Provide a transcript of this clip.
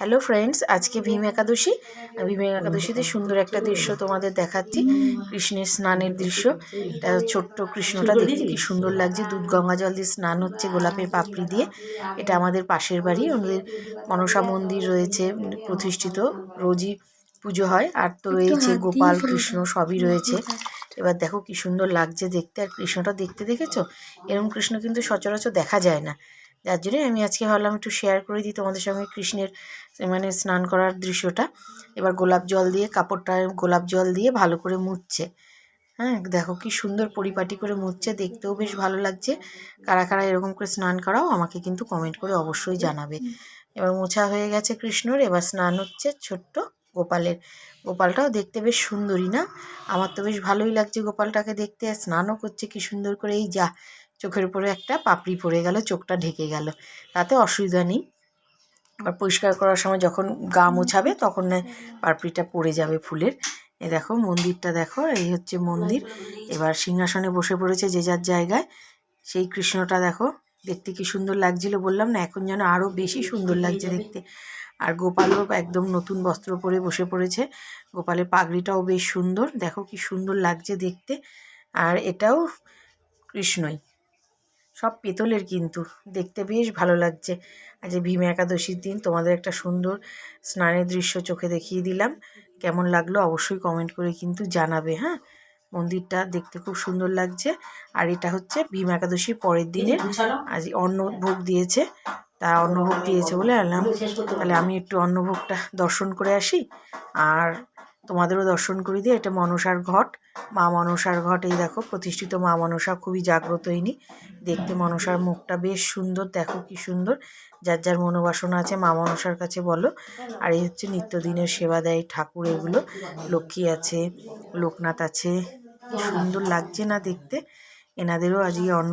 Hello friends আজকে ভীম একাদশী। আর ভীম একাদশীতে সুন্দর একটা দৃশ্য তোমাদের দেখাচ্ছি। কৃষ্ণের স্নানের দৃশ্য। এটা ছোট্ট কৃষ্ণটা দেখতে কি সুন্দর লাগছে। দুধ গঙ্গা জল দিয়ে স্নান হচ্ছে গোলাপের পাপড়ি দিয়ে। এটা আমাদের পাশের বাড়ি। আমাদের মনসা মন্দির রয়েছে প্রতিষ্ঠিত। রোজই পুজো হয়। আর তো রয়েছে গোপাল কৃষ্ণ সবই রয়েছে। এবার দেখো কি সুন্দর লাগছে দেখতে। আর কৃষ্ণটা দেখতে দেখেছ? এরকম কৃষ্ণ কিন্তু সচরাচর দেখা যায় না। যার জন্যই আমি আজকে ভাবলাম একটু শেয়ার করে দিই তোমাদের সঙ্গে কৃষ্ণের মানে স্নান করার দৃশ্যটা। এবার গোলাপ জল দিয়ে, কাপড়টা গোলাপ জল দিয়ে ভালো করে মুছছে। হ্যাঁ দেখো কি সুন্দর পরিপাটি করে মুছছে, দেখতেও বেশ ভালো লাগছে। কারা কারা এরকম করে স্নান করাও আমাকে কিন্তু কমেন্ট করে অবশ্যই জানাবে। এবার মোছা হয়ে গেছে কৃষ্ণর, এবার স্নান হচ্ছে ছোট্ট গোপালের। গোপালটাও দেখতে বেশ সুন্দরই না? আমার তো বেশ ভালোই লাগছে গোপালটাকে দেখতে, স্নানও করছে কি সুন্দর করে। এই যা চোখের উপরে একটা পাপড়ি পড়ে গেল, চোখটা ঢেকে গেল। তাতে অসুবিধা নেই। আবার পরিষ্কার করার সময় যখন গা মোছাবে, তখন পাপড়িটা পড়ে যাবে ফুলের। এ দেখো মন্দিরটা দেখো, এই হচ্ছে মন্দির। এবার সিংহাসনে বসে পড়েছে যে যার জায়গায়। সেই কৃষ্ণটা দেখো, দেখতে কি সুন্দর লাগছিল বললাম না, এখন যেন আরও বেশি সুন্দর লাগছে দেখতে। আর গোপালও একদম নতুন বস্ত্র পরে বসে পড়েছে। গোপালের পাগড়িটাও বেশ সুন্দর, দেখো কি সুন্দর লাগছে দেখতে। আর এটাও কৃষ্ণই। সব পেতলের কিন্তু। দেখতে বেশ ভালো লাগছে। আজ ভীম একাদশীর দিন তোমাদের একটা সুন্দর স্নানের দৃশ্য চোখে দেখিয়ে দিলাম। কেমন লাগল অবশ্যই কমেন্ট করে কিন্তু জানাবে হ্যাঁ? মন্দিরটা দেখতে খুব সুন্দর লাগছে। আর এটা হচ্ছে ভীম একাদশীর পরের দিনের। আজ অন্নভোগ দিয়েছে। তা অন্নভোগ দিয়েছে বলে আনলাম। তাহলে আমি একটু অন্নভোগটা দর্শন করে আসি। আর তোমাদেরও দর্শন করে দিয়ে এটা মনসার ঘট। মা মনসার ঘট, এই দেখো, প্রতিষ্ঠিত মা মনসা খুবই জাগ্রত ইনি। দেখতে মনসার মুখটা বেশ সুন্দর, দেখো কি সুন্দর। যার যার মনোবাসনা আছে, মা মনসার কাছে বলো। আর এই হচ্ছে নিত্যদিনের সেবা দেয় ঠাকুর, এগুলো। লক্ষ্মী আছে, লোকনাথ আছে সুন্দর লাগছে না দেখতে। এনাদেরও আজকে অন্ন